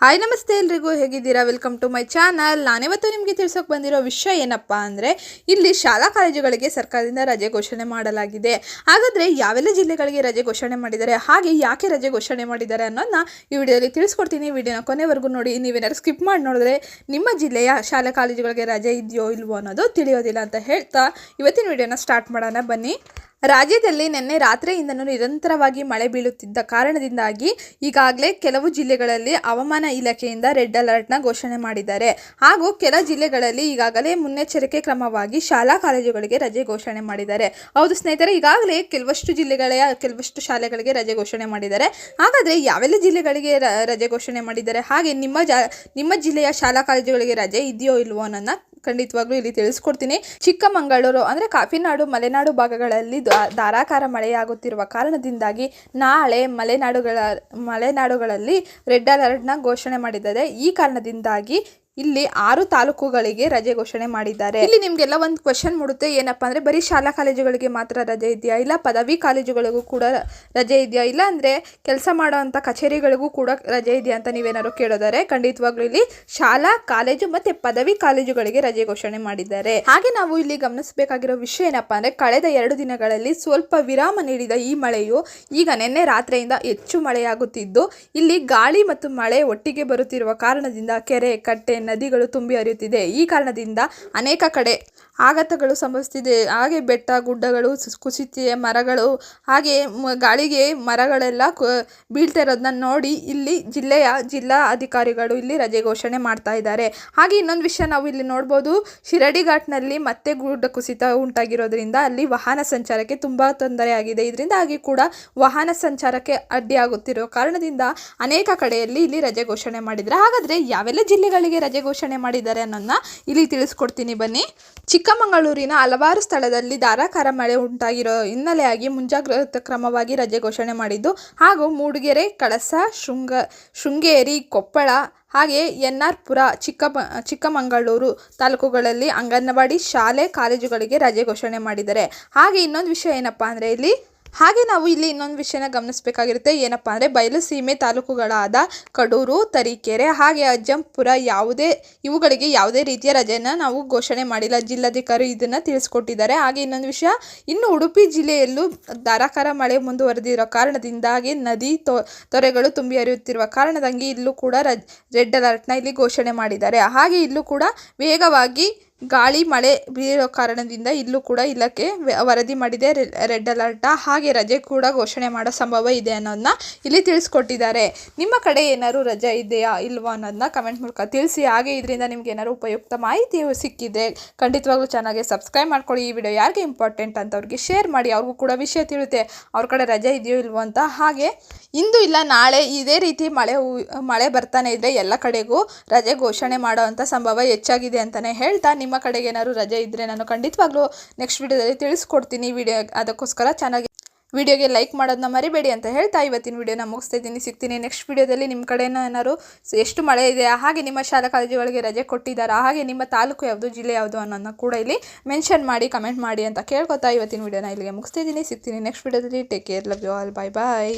Hi ನಮಸ್ತೆ ಎಲ್ರಿಗೂ ಹೇಗಿದ್ದೀರಾ? ವೆಲ್ಕಮ್ ಟು ಮೈ ಚಾನಲ್ ನಾನಿವತ್ತು ನಿಮಗೆ ತಿಳ್ಸೋಕೆ ಬಂದಿರೋ ವಿಷಯ ಏನಪ್ಪ ಅಂದರೆ, ಇಲ್ಲಿ ಶಾಲಾ ಕಾಲೇಜುಗಳಿಗೆ ಸರ್ಕಾರದಿಂದ ರಜೆ ಘೋಷಣೆ ಮಾಡಲಾಗಿದೆ. ಹಾಗಾದರೆ ಯಾವೆಲ್ಲ ಜಿಲ್ಲೆಗಳಿಗೆ ರಜೆ ಘೋಷಣೆ ಮಾಡಿದ್ದಾರೆ, ಹಾಗೆ ಯಾಕೆ ರಜೆ ಘೋಷಣೆ ಮಾಡಿದ್ದಾರೆ ಅನ್ನೋದನ್ನ ಈ ವಿಡಿಯೋದಲ್ಲಿ ತಿಳಿಸ್ಕೊಡ್ತೀನಿ. ವಿಡಿಯೋನ ಕೊನೆವರೆಗೂ ನೋಡಿ, ನೀವೇನಾದ್ರು ಸ್ಕಿಪ್ ಮಾಡಿ ನೋಡಿದ್ರೆ ನಿಮ್ಮ ಜಿಲ್ಲೆಯ ಶಾಲಾ ಕಾಲೇಜುಗಳಿಗೆ ರಜೆ ಇದೆಯೋ ಇಲ್ವೋ ಅನ್ನೋದು ತಿಳಿಯೋದಿಲ್ಲ ಅಂತ ಹೇಳ್ತಾ ಇವತ್ತಿನ ವಿಡಿಯೋನ ಸ್ಟಾರ್ಟ್ ಮಾಡೋಣ. ಬನ್ನಿ. ರಾಜ್ಯದಲ್ಲಿ ನಿನ್ನೆ ರಾತ್ರಿಯಿಂದನೂ ನಿರಂತರವಾಗಿ ಮಳೆ ಬೀಳುತ್ತಿದ್ದ ಕಾರಣದಿಂದಾಗಿ ಈಗಾಗಲೇ ಕೆಲವು ಜಿಲ್ಲೆಗಳಲ್ಲಿ ಹವಾಮಾನ ಇಲಾಖೆಯಿಂದ ರೆಡ್ ಅಲರ್ಟ್ನ ಘೋಷಣೆ ಮಾಡಿದ್ದಾರೆ. ಹಾಗೂ ಕೆಲ ಜಿಲ್ಲೆಗಳಲ್ಲಿ ಈಗಾಗಲೇ ಮುನ್ನೆಚ್ಚರಿಕೆ ಕ್ರಮವಾಗಿ ಶಾಲಾ ಕಾಲೇಜುಗಳಿಗೆ ರಜೆ ಘೋಷಣೆ ಮಾಡಿದ್ದಾರೆ. ಹೌದು ಸ್ನೇಹಿತರೆ, ಈಗಾಗಲೇ ಕೆಲವಷ್ಟು ಜಿಲ್ಲೆಗಳ, ಕೆಲವಷ್ಟು ಶಾಲೆಗಳಿಗೆ ರಜೆ ಘೋಷಣೆ ಮಾಡಿದ್ದಾರೆ. ಹಾಗಾದರೆ ಯಾವೆಲ್ಲ ಜಿಲ್ಲೆಗಳಿಗೆ ರಜೆ ಘೋಷಣೆ ಮಾಡಿದ್ದಾರೆ? ಹಾಗೆ ನಿಮ್ಮ ಜಾ, ನಿಮ್ಮ ಜಿಲ್ಲೆಯ ಶಾಲಾ ಕಾಲೇಜುಗಳಿಗೆ ರಜೆ ಇದೆಯೋ ಇಲ್ವೋ ಅನ್ನೋದನ್ನ ಖಂಡಿತವಾಗ್ಲೂ ಇಲ್ಲಿ ತಿಳಿಸ್ಕೊಡ್ತೀನಿ. ಚಿಕ್ಕಮಗಳೂರು ಅಂದರೆ ಕಾಫಿನಾಡು, ಮಲೆನಾಡು ಭಾಗಗಳಲ್ಲಿ ಧಾರಾಕಾರ ಮಳೆಯಾಗುತ್ತಿರುವ ಕಾರಣದಿಂದಾಗಿ ನಾಳೆ ಮಲೆನಾಡುಗಳ, ಮಲೆನಾಡುಗಳಲ್ಲಿ ರೆಡ್ ಅಲರ್ಟ್ನ ಘೋಷಣೆ ಮಾಡಿದ್ದಾರೆ. ಈ ಕಾರಣದಿಂದಾಗಿ ಇಲ್ಲಿ ಆರು ತಾಲೂಕುಗಳಿಗೆ ರಜೆ ಘೋಷಣೆ ಮಾಡಿದ್ದಾರೆ. ಇಲ್ಲಿ ನಿಮ್ಗೆಲ್ಲ ಒಂದು ಕ್ವಶನ್ ಮೂಡುತ್ತೆ, ಏನಪ್ಪಾ ಅಂದ್ರೆ ಬರೀ ಶಾಲಾ ಕಾಲೇಜುಗಳಿಗೆ ಮಾತ್ರ ರಜೆ ಇದೆಯಾ? ಇಲ್ಲ ಪದವಿ ಕಾಲೇಜುಗಳಿಗೂ ಕೂಡ ರಜೆ ಇದೆಯಾ? ಇಲ್ಲ ಅಂದ್ರೆ ಕೆಲಸ ಮಾಡುವಂತ ಕಚೇರಿಗಳಿಗೂ ಕೂಡ ರಜೆ ಇದೆಯಾ ಅಂತ ನೀವೇನಾದ್ರು ಕೇಳೋದಾರೆ ಖಂಡಿತವಾಗ್ಲೂ ಇಲ್ಲಿ ಶಾಲಾ ಕಾಲೇಜು ಮತ್ತೆ ಪದವಿ ಕಾಲೇಜುಗಳಿಗೆ ರಜೆ ಘೋಷಣೆ ಮಾಡಿದ್ದಾರೆ. ಹಾಗೆ ನಾವು ಇಲ್ಲಿ ಗಮನಿಸಬೇಕಾಗಿರೋ ವಿಷಯ ಏನಪ್ಪಾ ಅಂದ್ರೆ ಕಳೆದ ಎರಡು ದಿನಗಳಲ್ಲಿ ಸ್ವಲ್ಪ ವಿರಾಮ ನೀಡಿದ ಈ ಮಳೆಯು ಈಗ ನಿನ್ನೆ ರಾತ್ರಿಯಿಂದ ಹೆಚ್ಚು ಮಳೆಯಾಗುತ್ತಿದ್ದು, ಇಲ್ಲಿ ಗಾಳಿ ಮತ್ತು ಮಳೆ ಒಟ್ಟಿಗೆ ಬರುತ್ತಿರುವ ಕಾರಣದಿಂದ ಕೆರೆ, ಕಟ್ಟೆ ನದಿಗಳು ತುಂಬಿ ಹರಿಯುತ್ತಿದೆ. ಈ ಕಾರಣದಿಂದ ಅನೇಕ ಕಡೆ ಆಘಾತಗಳು ಸಂಭವಿಸ್ತಿದೆ. ಹಾಗೆ ಬೆಟ್ಟ, ಗುಡ್ಡಗಳು ಕುಸಿತಿದೆ ಮರಗಳು, ಹಾಗೆ ಗಾಳಿಗೆ ಮರಗಳೆಲ್ಲ ಬೀಳ್ತಾ ಇರೋದನ್ನ ನೋಡಿ ಇಲ್ಲಿ ಜಿಲ್ಲೆಯ ಜಿಲ್ಲಾ ಅಧಿಕಾರಿಗಳು ಇಲ್ಲಿ ರಜೆ ಘೋಷಣೆ ಮಾಡ್ತಾ ಇದ್ದಾರೆ. ಹಾಗೆ ಇನ್ನೊಂದು ವಿಷಯ ನಾವು ಇಲ್ಲಿ ನೋಡ್ಬೋದು. ಶಿರಡಿ ಘಾಟ್ನಲ್ಲಿ ಮತ್ತೆ ಗುಡ್ಡ ಕುಸಿತ ಉಂಟಾಗಿರೋದ್ರಿಂದ ಅಲ್ಲಿ ವಾಹನ ಸಂಚಾರಕ್ಕೆ ತುಂಬ ತೊಂದರೆಯಾಗಿದೆ ಇದರಿಂದಾಗಿ ಕೂಡ ವಾಹನ ಸಂಚಾರಕ್ಕೆ ಅಡ್ಡಿಯಾಗುತ್ತಿರೋ ಕಾರಣದಿಂದ ಅನೇಕ ಕಡೆಯಲ್ಲಿ ಇಲ್ಲಿ ರಜೆ ಘೋಷಣೆ ಮಾಡಿದ್ದಾರೆ. ಹಾಗಾದರೆ ಯಾವೆಲ್ಲ ಜಿಲ್ಲೆಗಳಿಗೆ ರಜೆ ಘೋಷಣೆ ಮಾಡಿದ್ದಾರೆ ಅನ್ನೋದನ್ನ ಇಲ್ಲಿ ತಿಳಿಸ್ಕೊಡ್ತೀನಿ. ಬನ್ನಿ. ಚಿಕ್ಕಮಗಳೂರಿನ ಹಲವಾರು ಸ್ಥಳದಲ್ಲಿ ಧಾರಾಕಾರ ಮಳೆ ಉಂಟಾಗಿರೋ ಹಿನ್ನೆಲೆಯಾಗಿ ಮುಂಜಾಗ್ರತಾ ಕ್ರಮವಾಗಿ ರಜೆ ಘೋಷಣೆ ಮಾಡಿದ್ದು, ಹಾಗೂ ಮೂಡಿಗೆರೆ, ಕಳಸ, ಶೃಂಗ, ಶೃಂಗೇರಿ, ಕೊಪ್ಪಳ, ಹಾಗೆ ಎನ್ ಆರ್ ಪುರ ಚಿಕ್ಕ ಚಿಕ್ಕಮಗಳೂರು ತಾಲೂಕುಗಳಲ್ಲಿ ಅಂಗನವಾಡಿ, ಶಾಲೆ, ಕಾಲೇಜುಗಳಿಗೆ ರಜೆ ಘೋಷಣೆ ಮಾಡಿದ್ದಾರೆ. ಹಾಗೆ ಇನ್ನೊಂದು ವಿಷಯ ಏನಪ್ಪ ಅಂದರೆ ಇಲ್ಲಿ ಹಾಗೆ ನಾವು ಇಲ್ಲಿ ಇನ್ನೊಂದು ವಿಷಯನ ಗಮನಿಸಬೇಕಾಗಿರುತ್ತೆ. ಏನಪ್ಪ ಅಂದರೆ ಬಯಲು ಸೀಮೆ ತಾಲೂಕುಗಳಾದ ಕಡೂರು, ತರೀಕೆರೆ, ಹಾಗೆ ಅಜ್ಜಂಪುರ ಯಾವುದೇ, ಇವುಗಳಿಗೆ ಯಾವುದೇ ರೀತಿಯ ರಜೆಯನ್ನು ನಾವು ಘೋಷಣೆ ಮಾಡಿಲ್ಲ. ಜಿಲ್ಲಾಧಿಕಾರಿ ಇದನ್ನು ತಿಳಿಸ್ಕೊಟ್ಟಿದ್ದಾರೆ. ಹಾಗೆ ಇನ್ನೊಂದು ವಿಷಯ, ಇನ್ನು ಉಡುಪಿ ಜಿಲ್ಲೆಯಲ್ಲೂ ಧಾರಾಕಾರ ಮಳೆ ಮುಂದುವರೆದಿರೋ ಕಾರಣದಿಂದಾಗಿ ನದಿ ತೊರೆಗಳು ತುಂಬಿ ಹರಿಯುತ್ತಿರುವ ಕಾರಣದಂಗೆ ಇಲ್ಲೂ ಕೂಡ ರೆಡ್ ಅಲರ್ಟ್ನ ಇಲ್ಲಿ ಘೋಷಣೆ ಮಾಡಿದ್ದಾರೆ. ಹಾಗೆ ಇಲ್ಲೂ ಕೂಡ ವೇಗವಾಗಿ ಗಾಳಿ, ಮಳೆ ಬೀಳೋ ಕಾರಣದಿಂದ ಇಲ್ಲೂ ಕೂಡ ಇಲಾಖೆ ವರದಿ ಮಾಡಿದೆ. Red alert. ಹಾಗೆ ರಜೆ ಕೂಡ ಘೋಷಣೆ ಮಾಡೋ ಸಂಭವ ಇದೆ ಅನ್ನೋದನ್ನ ಇಲ್ಲಿ ತಿಳಿಸ್ಕೊಟ್ಟಿದ್ದಾರೆ. ನಿಮ್ಮ ಕಡೆ ಏನಾದ್ರು ರಜೆ ಇದೆಯಾ, ಇಲ್ವಾ ಅನ್ನೋದನ್ನ ಕಮೆಂಟ್ ಮೂಲಕ ತಿಳಿಸಿ. ಹಾಗೆ ಇದರಿಂದ ನಿಮ್ಗೆ ಏನಾದ್ರು ಉಪಯುಕ್ತ ಮಾಹಿತಿ ಸಿಕ್ಕಿದ್ರೆ ಖಂಡಿತವಾಗ್ಲೂ ಚೆನ್ನಾಗಿ ಸಬ್ಸ್ಕ್ರೈಬ್ ಮಾಡ್ಕೊಳ್ಳಿ. ಈ ವಿಡಿಯೋ ಯಾರಿಗೆ ಇಂಪಾರ್ಟೆಂಟ್ ಅಂತ ಅವ್ರಿಗೆ ಶೇರ್ ಮಾಡಿ. ಅವ್ರಿಗೂ ಕೂಡ ವಿಷಯ ತಿಳುತ್ತೆ ಅವ್ರ ಕಡೆ ರಜೆ ಇದೆಯೋ ಇಲ್ವೋ ಅಂತ. ಹಾಗೆ ಇಂದು ಇಲ್ಲ, ನಾಳೆ ಇದೇ ರೀತಿ ಮಳೆ ಮಳೆ ಬರ್ತಾನೆ ಇದ್ರೆ ಎಲ್ಲ ಕಡೆಗೂ ರಜೆ ಘೋಷಣೆ ಮಾಡೋವಂಥ ಸಂಭವ ಹೆಚ್ಚಾಗಿದೆ ಅಂತಲೇ ಹೇಳ್ತಾ ನಿಮ್ಮ ಕಡೆಗೆ ಏನಾದ್ರು ರಜೆ ಇದ್ದರೆ ನಾನು ಖಂಡಿತವಾಗ್ಲೂ ನೆಕ್ಸ್ಟ್ ವಿಡಿಯೋದಲ್ಲಿ ತಿಳಿಸ್ಕೊಡ್ತೀನಿ. ವಿಡಿಯೋ ಅದಕ್ಕೋಸ್ಕರ ಚೆನ್ನಾಗಿ ವಿಡಿಯೋಗೆ ಲೈಕ್ ಮಾಡೋದನ್ನ ಮರಿಬೇಡಿ ಅಂತ ಹೇಳ್ತಾ ಇವತ್ತಿನ ವಿಡಿಯೋನ ಮುಗಿಸ್ತಾ ಇದ್ದೀನಿ. ಸಿಗ್ತೀನಿ ನೆಕ್ಸ್ಟ್ ವಿಡಿಯೋದಲ್ಲಿ. ನಿಮ್ಮ ಕಡೆನ ಏನಾದ್ರು ಎಷ್ಟು ಮಳೆ ಇದೆ, ಹಾಗೆ ನಿಮ್ಮ ಶಾಲಾ ಕಾಲೇಜುಗಳಿಗೆ ರಜೆ ಕೊಟ್ಟಿದ್ದಾರಾ, ಹಾಗೆ ನಿಮ್ಮ ತಾಲೂಕು ಯಾವುದು, ಜಿಲ್ಲೆ ಯಾವುದು ಅನ್ನೋದನ್ನ ಕೂಡ ಇಲ್ಲಿ ಮೆನ್ಷನ್ ಮಾಡಿ ಕಮೆಂಟ್ ಮಾಡಿ ಅಂತ ಕೇಳ್ಕೊತಾ ಇವತ್ತಿನ ವಿಡಿಯೋನ ಇಲ್ಲಿಗೆ ಮುಗಿಸ್ತಾ ಇದ್ದೀನಿ. ಸಿಗ್ತೀನಿ ನೆಕ್ಸ್ಟ್ ವಿಡಿಯೋದಲ್ಲಿ. Take care love you all bye bye